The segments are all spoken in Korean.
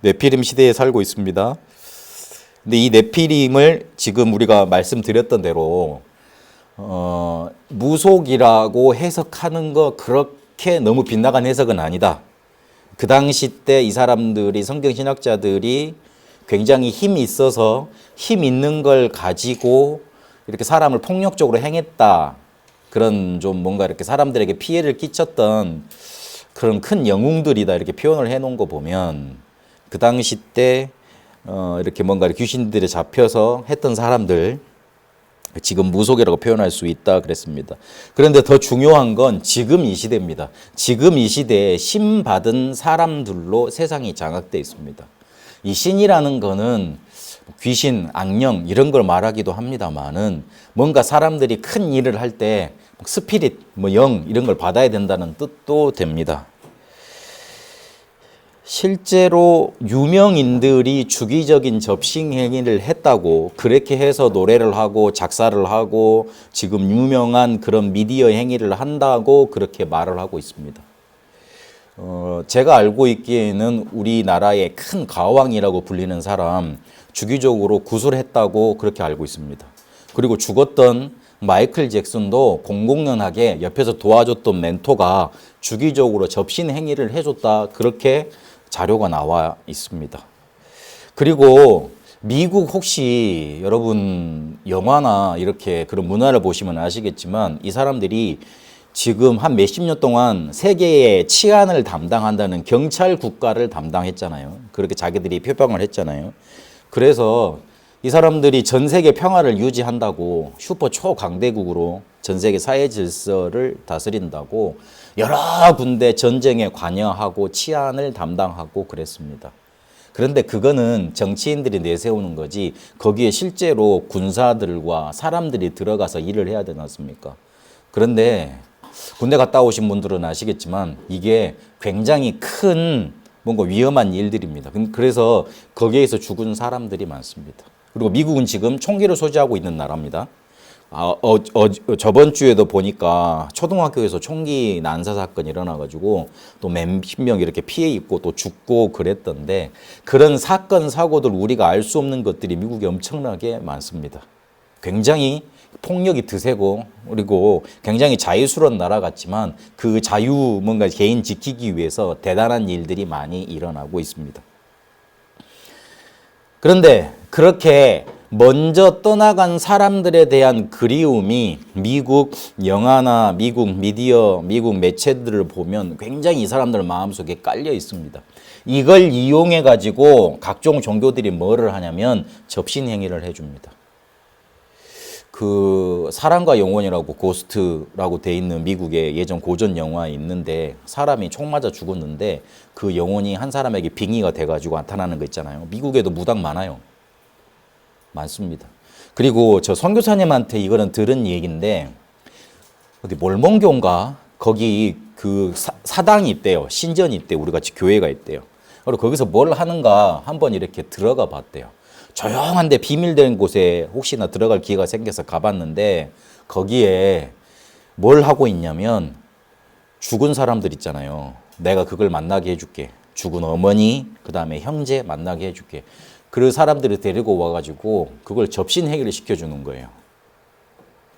네피림 시대에 살고 있습니다. 근데 이 네피림을 지금 우리가 말씀드렸던 대로 어, 무속이라고 해석하는 거 그렇게 너무 빗나간 해석은 아니다. 그 당시 때 이 사람들이 성경 신학자들이 굉장히 힘이 있어서 힘 있는 걸 가지고 이렇게 사람을 폭력적으로 행했다. 그런 좀 뭔가 이렇게 사람들에게 피해를 끼쳤던 그런 큰 영웅들이다 이렇게 표현을 해놓은 거 보면 그 당시 때 어, 이렇게 뭔가 귀신들에 잡혀서 했던 사람들 지금 무속이라고 표현할 수 있다 그랬습니다. 그런데 더 중요한 건 지금 이 시대입니다. 지금 이 시대에 신 받은 사람들로 세상이 장악돼 있습니다. 이 신이라는 거는 귀신, 악령 이런 걸 말하기도 합니다만은 뭔가 사람들이 큰 일을 할 때 스피릿, 뭐 영 이런 걸 받아야 된다는 뜻도 됩니다. 실제로 유명인들이 주기적인 접신 행위를 했다고 그렇게 해서 노래를 하고 작사를 하고 지금 유명한 그런 미디어 행위를 한다고 그렇게 말을 하고 있습니다. 어, 제가 알고 있기에는 우리나라의 큰 가왕이라고 불리는 사람 주기적으로 구술했다고 그렇게 알고 있습니다. 그리고 죽었던 마이클 잭슨도 공공연하게 옆에서 도와줬던 멘토가 주기적으로 접신 행위를 해줬다 그렇게 자료가 나와 있습니다. 그리고 미국 혹시 여러분 영화나 이렇게 그런 문화를 보시면 아시겠지만 이 사람들이 지금 한 몇십 년 동안 세계의 치안을 담당한다는 경찰 국가를 담당했잖아요. 그렇게 자기들이 표방을 했잖아요. 그래서 이 사람들이 전 세계 평화를 유지한다고 슈퍼 초강대국으로 전 세계 사회 질서를 다스린다고 여러 군데 전쟁에 관여하고 치안을 담당하고 그랬습니다. 그런데 그거는 정치인들이 내세우는 거지 거기에 실제로 군사들과 사람들이 들어가서 일을 해야 되지 않습니까? 그런데 군대 갔다 오신 분들은 아시겠지만 이게 굉장히 큰 뭔가 위험한 일들입니다. 그래서 거기에서 죽은 사람들이 많습니다. 그리고 미국은 지금 총기를 소지하고 있는 나라입니다. 아, 어, 어, 저번 주에도 보니까 초등학교에서 총기 난사 사건이 일어나가지고 또 몇십 명 이렇게 피해 입고 또 죽고 그랬던데 그런 사건, 사고들 우리가 알 수 없는 것들이 미국에 엄청나게 많습니다. 굉장히 폭력이 드세고 그리고 굉장히 자유스러운 나라 같지만 그 자유 뭔가 개인 지키기 위해서 대단한 일들이 많이 일어나고 있습니다. 그런데 그렇게 먼저 떠나간 사람들에 대한 그리움이 미국 영화나 미국 미디어, 미국 매체들을 보면 굉장히 이 사람들 마음속에 깔려 있습니다. 이걸 이용해 가지고 각종 종교들이 뭐를 하냐면 접신 행위를 해 줍니다. 그 사랑과 영혼이라고 고스트라고 돼 있는 미국의 예전 고전 영화에 있는데 사람이 총 맞아 죽었는데 그 영혼이 한 사람에게 빙의가 돼 가지고 나타나는 거 있잖아요. 미국에도 무당 많아요. 많습니다. 그리고 저 선교사님한테 이거는 들은 얘기인데 어디 몰몬교인가 거기 그 사, 당이 있대요. 신전이 있대요. 우리 같이 교회가 있대요. 그리고 거기서 뭘 하는가 한번 이렇게 들어가 봤대요. 조용한데 비밀된 곳에 혹시나 들어갈 기회가 생겨서 가봤는데 거기에 뭘 하고 있냐면 죽은 사람들 있잖아요. 내가 그걸 만나게 해줄게. 죽은 어머니, 그 다음에 형제 만나게 해줄게. 그 사람들을 데리고 와가지고 그걸 접신 행위를 시켜주는 거예요.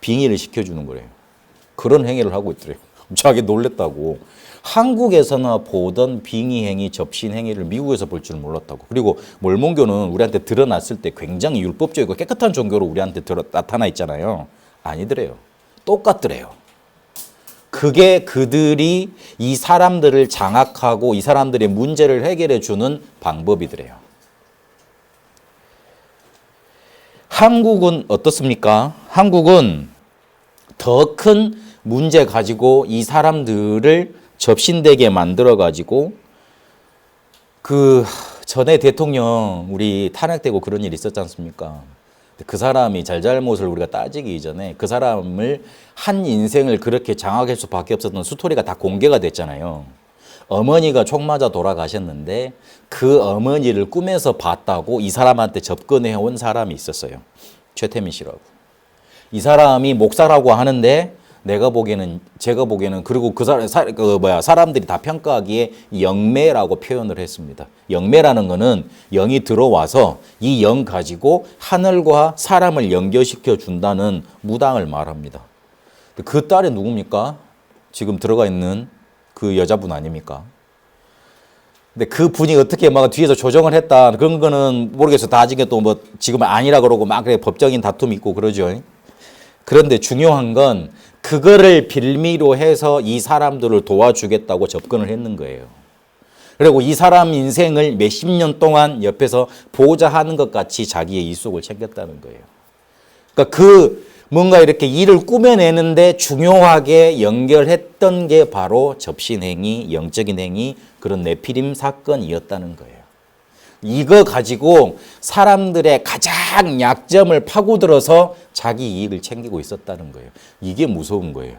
빙의를 시켜주는 거예요. 그런 행위를 하고 있더래요. 자기 놀랬다고. 한국에서나 보던 빙의 행위, 접신 행위를 미국에서 볼 줄 몰랐다고. 그리고 몰몬교는 우리한테 드러났을 때 굉장히 율법적이고 깨끗한 종교로 우리한테 드러, 나타나 있잖아요. 아니더래요. 똑같더래요. 그게 그들이 이 사람들을 장악하고 이 사람들의 문제를 해결해 주는 방법이더래요. 한국은 어떻습니까? 한국은 더 큰 문제 가지고 이 사람들을 접신되게 만들어 가지고 그 전에 대통령 우리 탄핵되고 그런 일이 있었지 않습니까? 그 사람이 잘잘못을 우리가 따지기 이전에 그 사람을 한 인생을 그렇게 장악할 수밖에 없었던 스토리가 다 공개가 됐잖아요. 어머니가 총 맞아 돌아가셨는데 그 어머니를 꿈에서 봤다고 이 사람한테 접근해 온 사람이 있었어요. 최태민 씨라고. 이 사람이 목사라고 하는데 내가 보기에는 제가 보기에는 그리고 그 사람 사, 그 뭐야 사람들이 다 평가하기에 영매라고 표현을 했습니다. 영매라는 거는 영이 들어와서 이 영 가지고 하늘과 사람을 연결시켜 준다는 무당을 말합니다. 그 딸이 누굽니까? 지금 들어가 있는 그 여자분 아닙니까? 근데 그 분이 어떻게 막 뒤에서 조정을 했다 그런 거는 모르겠어요. 나중에 또 뭐 지금 아니라 그러고 막 그래 법적인 다툼이 있고 그러죠. 그런데 중요한 건 그거를 빌미로 해서 이 사람들을 도와주겠다고 접근을 했는 거예요. 그리고 이 사람 인생을 몇십 년 동안 옆에서 보호자하는 것 같이 자기의 이속을 챙겼다는 거예요. 그러니까 그 뭔가 이렇게 일을 꾸며내는데 중요하게 연결했던 게 바로 접신행위, 영적인 행위, 그런 네피림 사건이었다는 거예요. 이거 가지고 사람들의 가장 약점을 파고들어서 자기 이익을 챙기고 있었다는 거예요. 이게 무서운 거예요.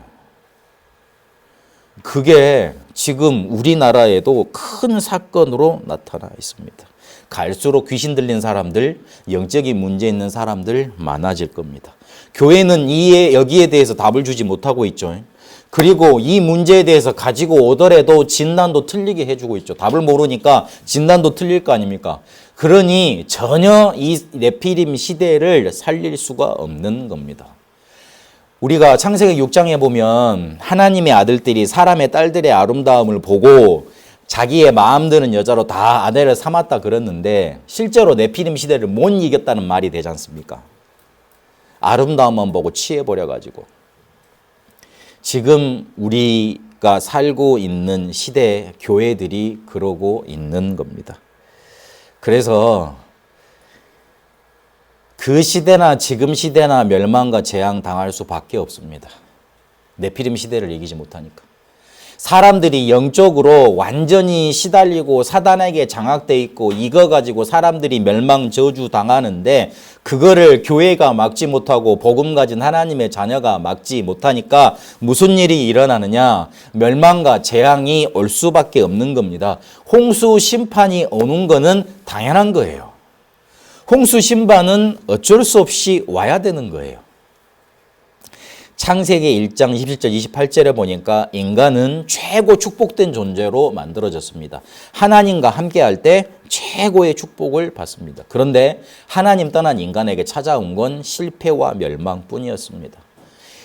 그게 지금 우리나라에도 큰 사건으로 나타나 있습니다. 갈수록 귀신 들린 사람들, 영적인 문제 있는 사람들 많아질 겁니다. 교회는 이에 여기에 대해서 답을 주지 못하고 있죠. 그리고 이 문제에 대해서 가지고 오더라도 진단도 틀리게 해주고 있죠. 답을 모르니까 진단도 틀릴 거 아닙니까? 그러니 전혀 이 네피림 시대를 살릴 수가 없는 겁니다. 우리가 창세기 6장에 보면 하나님의 아들들이 사람의 딸들의 아름다움을 보고 자기의 마음 드는 여자로 다 아내를 삼았다 그랬는데 실제로 네피림 시대를 못 이겼다는 말이 되지 않습니까? 아름다움만 보고 취해버려 가지고 지금 우리가 살고 있는 시대 교회들이 그러고 있는 겁니다. 그래서 그 시대나 지금 시대나 멸망과 재앙 당할 수밖에 없습니다. 네피림 시대를 이기지 못하니까. 사람들이 영적으로 완전히 시달리고 사단에게 장악돼 있고 이거 가지고 사람들이 멸망 저주 당하는데 그거를 교회가 막지 못하고 복음 가진 하나님의 자녀가 막지 못하니까 무슨 일이 일어나느냐 멸망과 재앙이 올 수밖에 없는 겁니다. 홍수 심판이 오는 거는 당연한 거예요. 홍수 심판은 어쩔 수 없이 와야 되는 거예요. 창세기 1장 27절 28절에 보니까 인간은 최고 축복된 존재로 만들어졌습니다. 하나님과 함께 할 때 최고의 축복을 받습니다. 그런데 하나님 떠난 인간에게 찾아온 건 실패와 멸망뿐이었습니다.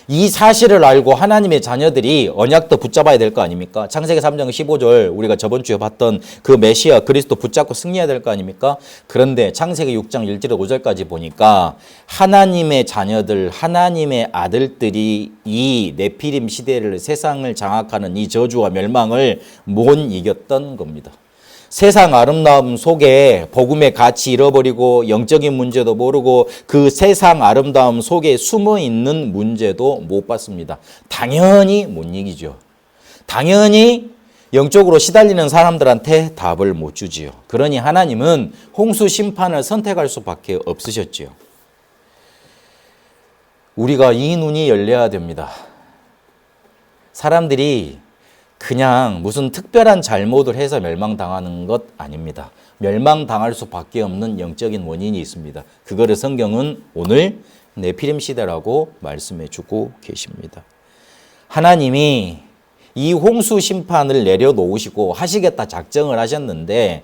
이 사실을 알고 하나님의 자녀들이 언약도 붙잡아야 될 거 아닙니까? 창세기 3장 15절 우리가 저번 주에 봤던 그 메시아 그리스도 붙잡고 승리해야 될 거 아닙니까? 그런데 창세기 6장 1절에 5절까지 보니까 하나님의 자녀들, 하나님의 아들들이 이 네피림 시대를 세상을 장악하는 이 저주와 멸망을 못 이겼던 겁니다. 세상 아름다움 속에 복음의 가치 잃어버리고 영적인 문제도 모르고 그 세상 아름다움 속에 숨어 있는 문제도 못 봤습니다. 당연히 못 이기죠. 당연히 영적으로 시달리는 사람들한테 답을 못 주지요. 그러니 하나님은 홍수 심판을 선택할 수밖에 없으셨지요. 우리가 이 눈이 열려야 됩니다. 사람들이 그냥 무슨 특별한 잘못을 해서 멸망당하는 것 아닙니다. 멸망당할 수밖에 없는 영적인 원인이 있습니다. 그거를 성경은 오늘 네피림 시대라고 말씀해 주고 계십니다. 하나님이 이 홍수 심판을 내려놓으시고 하시겠다 작정을 하셨는데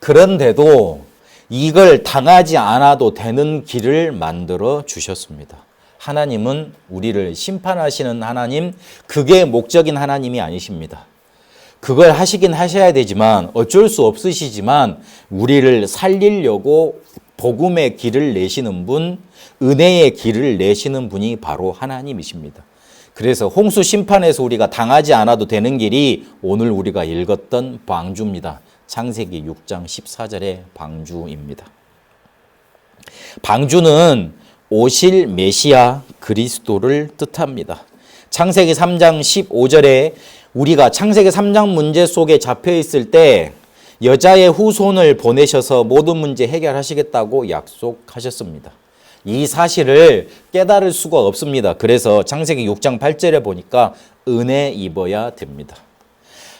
그런데도 이걸 당하지 않아도 되는 길을 만들어 주셨습니다. 하나님은 우리를 심판하시는 하나님, 그게 목적인 하나님이 아니십니다. 그걸 하시긴 하셔야 되지만 어쩔 수 없으시지만 우리를 살리려고 복음의 길을 내시는 분, 은혜의 길을 내시는 분이 바로 하나님이십니다. 그래서 홍수 심판에서 우리가 당하지 않아도 되는 길이 오늘 우리가 읽었던 방주입니다. 창세기 6장 14절의 방주입니다. 방주는 오실 메시아 그리스도를 뜻합니다. 창세기 3장 15절에 우리가 창세기 3장 문제 속에 잡혀 있을 때 여자의 후손을 보내셔서 모든 문제 해결하시겠다고 약속하셨습니다. 이 사실을 깨달을 수가 없습니다. 그래서 창세기 6장 8절에 보니까 은혜 입어야 됩니다.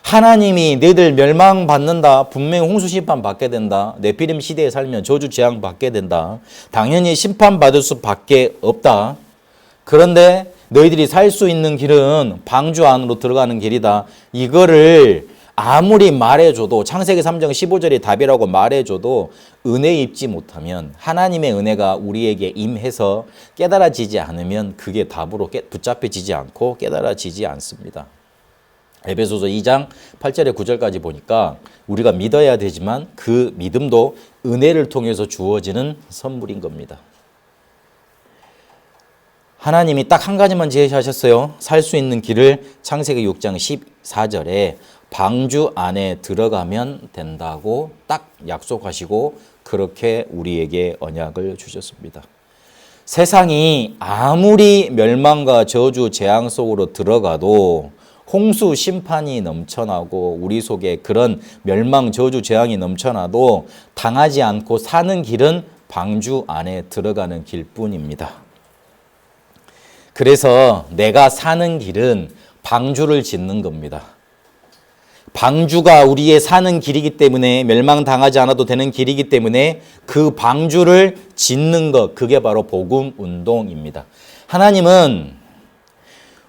하나님이 너희들 멸망받는다. 분명히 홍수 심판 받게 된다. 네피림 시대에 살면 저주 재앙 받게 된다. 당연히 심판받을 수밖에 없다. 그런데 너희들이 살 수 있는 길은 방주 안으로 들어가는 길이다. 이거를 아무리 말해줘도 창세기 3장 15절이 답이라고 말해줘도 은혜 입지 못하면 하나님의 은혜가 우리에게 임해서 깨달아지지 않으면 그게 답으로 깨, 붙잡혀지지 않고 깨달아지지 않습니다. 에베소서 2장 8절에 9절까지 보니까 우리가 믿어야 되지만 그 믿음도 은혜를 통해서 주어지는 선물인 겁니다. 하나님이 딱 한 가지만 제시하셨어요. 살 수 있는 길을 창세기 6장 14절에 방주 안에 들어가면 된다고 딱 약속하시고 그렇게 우리에게 언약을 주셨습니다. 세상이 아무리 멸망과 저주 재앙 속으로 들어가도 홍수 심판이 넘쳐나고 우리 속에 그런 멸망 저주 재앙이 넘쳐나도 당하지 않고 사는 길은 방주 안에 들어가는 길뿐입니다. 그래서 내가 사는 길은 방주를 짓는 겁니다. 방주가 우리의 사는 길이기 때문에 멸망당하지 않아도 되는 길이기 때문에 그 방주를 짓는 것, 그게 바로 복음 운동입니다. 하나님은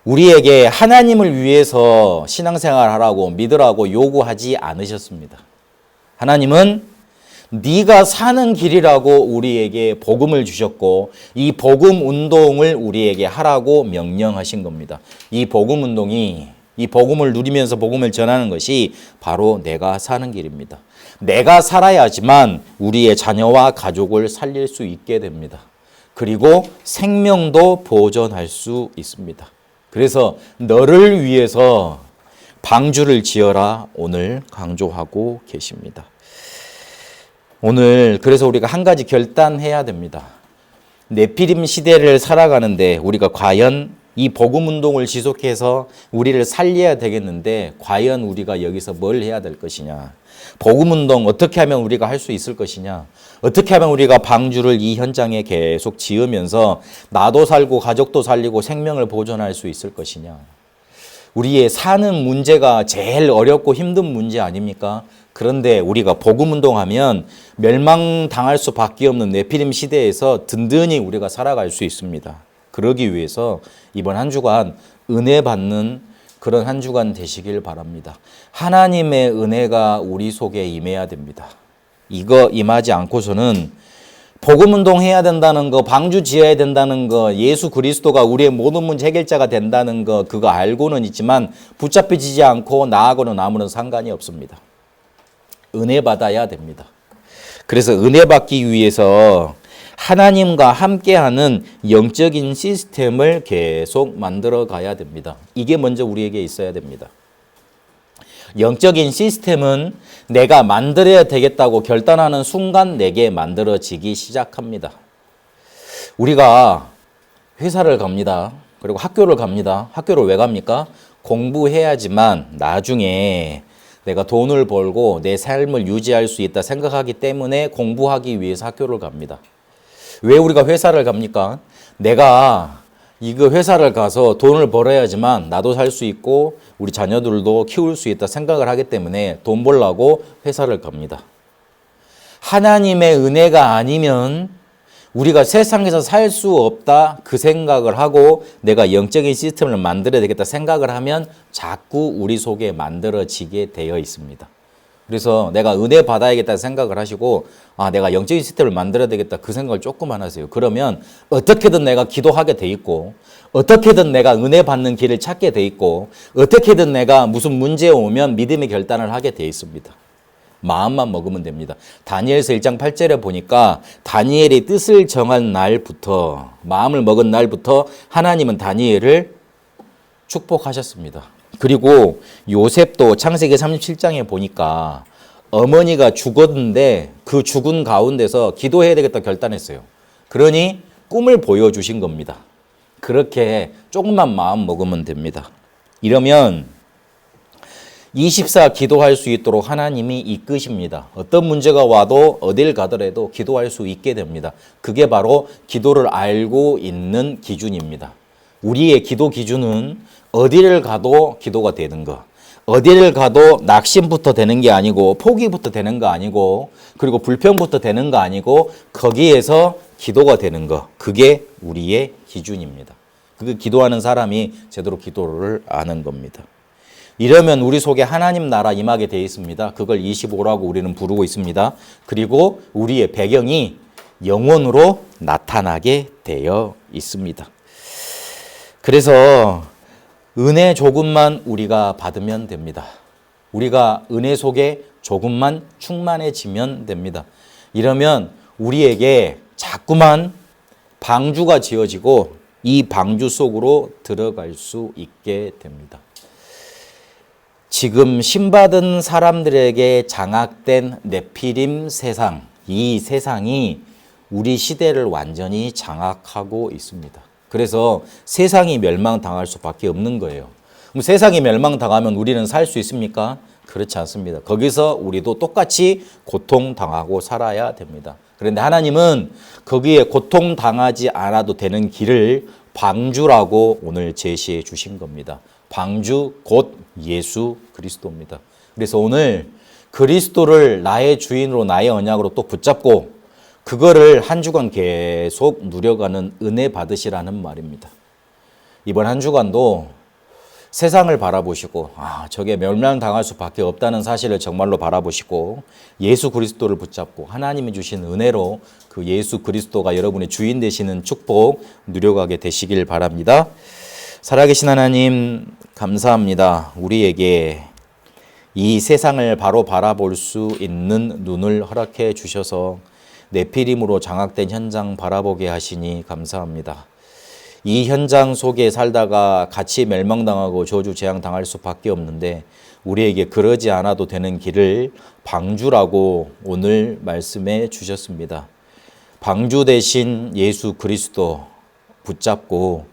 우리에게 하나님을 위해서 신앙생활 하라고 믿으라고 요구하지 않으셨습니다. 하나님은 네가 사는 길이라고 우리에게 복음을 주셨고 이 복음 운동을 우리에게 하라고 명령하신 겁니다. 이 복음 운동이 이 복음을 누리면서 복음을 전하는 것이 바로 내가 사는 길입니다. 내가 살아야지만 우리의 자녀와 가족을 살릴 수 있게 됩니다. 그리고 생명도 보존할 수 있습니다. 그래서 너를 위해서 방주를 지어라 오늘 강조하고 계십니다. 오늘 그래서 우리가 한 가지 결단해야 됩니다. 네피림 시대를 살아가는데 우리가 과연 이 복음 운동을 지속해서 우리를 살려야 되겠는데 과연 우리가 여기서 뭘 해야 될 것이냐? 복음 운동 어떻게 하면 우리가 할 수 있을 것이냐? 어떻게 하면 우리가 방주를 이 현장에 계속 지으면서 나도 살고 가족도 살리고 생명을 보존할 수 있을 것이냐? 우리의 사는 문제가 제일 어렵고 힘든 문제 아닙니까? 그런데 우리가 복음 운동하면 멸망당할 수밖에 없는 네피림 시대에서 든든히 우리가 살아갈 수 있습니다. 그러기 위해서 이번 한 주간 은혜 받는 그런 한 주간 되시길 바랍니다. 하나님의 은혜가 우리 속에 임해야 됩니다. 이거 임하지 않고서는 복음 운동 해야 된다는 거, 방주 지어야 된다는 거, 예수 그리스도가 우리의 모든 문제 해결자가 된다는 거 그거 알고는 있지만 붙잡혀지지 않고 나하고는 아무런 상관이 없습니다. 은혜 받아야 됩니다. 그래서 은혜 받기 위해서 하나님과 함께하는 영적인 시스템을 계속 만들어 가야 됩니다. 이게 먼저 우리에게 있어야 됩니다. 영적인 시스템은 내가 만들어야 되겠다고 결단하는 순간 내게 만들어지기 시작합니다. 우리가 회사를 갑니다. 그리고 학교를 갑니다. 학교를 왜 갑니까? 공부해야지만 나중에 내가 돈을 벌고 내 삶을 유지할 수 있다 생각하기 때문에 공부하기 위해서 학교를 갑니다. 왜 우리가 회사를 갑니까? 내가 이거 회사를 가서 돈을 벌어야지만 나도 살 수 있고 우리 자녀들도 키울 수 있다 생각을 하기 때문에 돈 벌라고 회사를 갑니다. 하나님의 은혜가 아니면 우리가 세상에서 살 수 없다 그 생각을 하고 내가 영적인 시스템을 만들어야 되겠다 생각을 하면 자꾸 우리 속에 만들어지게 되어 있습니다. 그래서 내가 은혜 받아야겠다 생각을 하시고 아 내가 영적인 시스템을 만들어야 되겠다 그 생각을 조금만 하세요. 그러면 어떻게든 내가 기도하게 돼 있고 어떻게든 내가 은혜 받는 길을 찾게 돼 있고 어떻게든 내가 무슨 문제 오면 믿음의 결단을 하게 돼 있습니다. 마음만 먹으면 됩니다. 다니엘서 1장 8절에 보니까 다니엘이 뜻을 정한 날부터 마음을 먹은 날부터 하나님은 다니엘을 축복하셨습니다. 그리고 요셉도 창세기 37장에 보니까 어머니가 죽었는데 그 죽은 가운데서 기도해야 되겠다 결단했어요. 그러니 꿈을 보여주신 겁니다. 그렇게 조금만 마음 먹으면 됩니다. 이러면 24 기도할 수 있도록 하나님이 이끄십니다. 어떤 문제가 와도 어딜 가더라도 기도할 수 있게 됩니다. 그게 바로 기도를 알고 있는 기준입니다. 우리의 기도 기준은 어디를 가도 기도가 되는 거. 어디를 가도 낙심부터 되는 게 아니고 포기부터 되는 거 아니고 그리고 불평부터 되는 거 아니고 거기에서 기도가 되는 거. 그게 우리의 기준입니다. 그 기도하는 사람이 제대로 기도를 아는 겁니다. 이러면 우리 속에 하나님 나라 임하게 되어 있습니다. 그걸 25라고 우리는 부르고 있습니다. 그리고 우리의 배경이 영원으로 나타나게 되어 있습니다. 그래서 은혜 조금만 우리가 받으면 됩니다. 우리가 은혜 속에 조금만 충만해지면 됩니다. 이러면 우리에게 자꾸만 방주가 지어지고 이 방주 속으로 들어갈 수 있게 됩니다. 지금 신받은 사람들에게 장악된 네피림 세상, 이 세상이 우리 시대를 완전히 장악하고 있습니다. 그래서 세상이 멸망당할 수밖에 없는 거예요. 그럼 세상이 멸망당하면 우리는 살 수 있습니까? 그렇지 않습니다. 거기서 우리도 똑같이 고통당하고 살아야 됩니다. 그런데 하나님은 거기에 고통당하지 않아도 되는 길을 방주라고 오늘 제시해 주신 겁니다. 방주 곧 예수 그리스도입니다. 그래서 오늘 그리스도를 나의 주인으로 나의 언약으로 또 붙잡고 그거를 한 주간 계속 누려가는 은혜 받으시라는 말입니다. 이번 한 주간도 세상을 바라보시고 아 저게 멸망당할 수밖에 없다는 사실을 정말로 바라보시고 예수 그리스도를 붙잡고 하나님이 주신 은혜로 그 예수 그리스도가 여러분의 주인 되시는 축복 누려가게 되시길 바랍니다. 살아계신 하나님 감사합니다. 우리에게 이 세상을 바로 바라볼 수 있는 눈을 허락해 주셔서 내피림으로 장악된 현장 바라보게 하시니 감사합니다. 이 현장 속에 살다가 같이 멸망당하고 저주 재앙 당할 수밖에 없는데 우리에게 그러지 않아도 되는 길을 방주라고 오늘 말씀해 주셨습니다. 방주 대신 예수 그리스도 붙잡고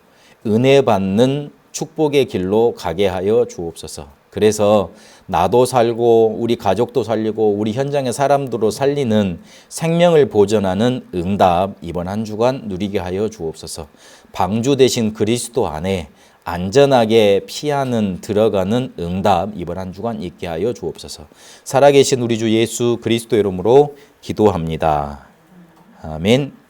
은혜 받는 축복의 길로 가게 하여 주옵소서. 그래서 나도 살고 우리 가족도 살리고 우리 현장의 사람들로 살리는 생명을 보존하는 응답 이번 한 주간 누리게 하여 주옵소서. 방주 대신 그리스도 안에 안전하게 피하는 들어가는 응답 이번 한 주간 있게 하여 주옵소서. 살아계신 우리 주 예수 그리스도 이름으로 기도합니다. 아멘.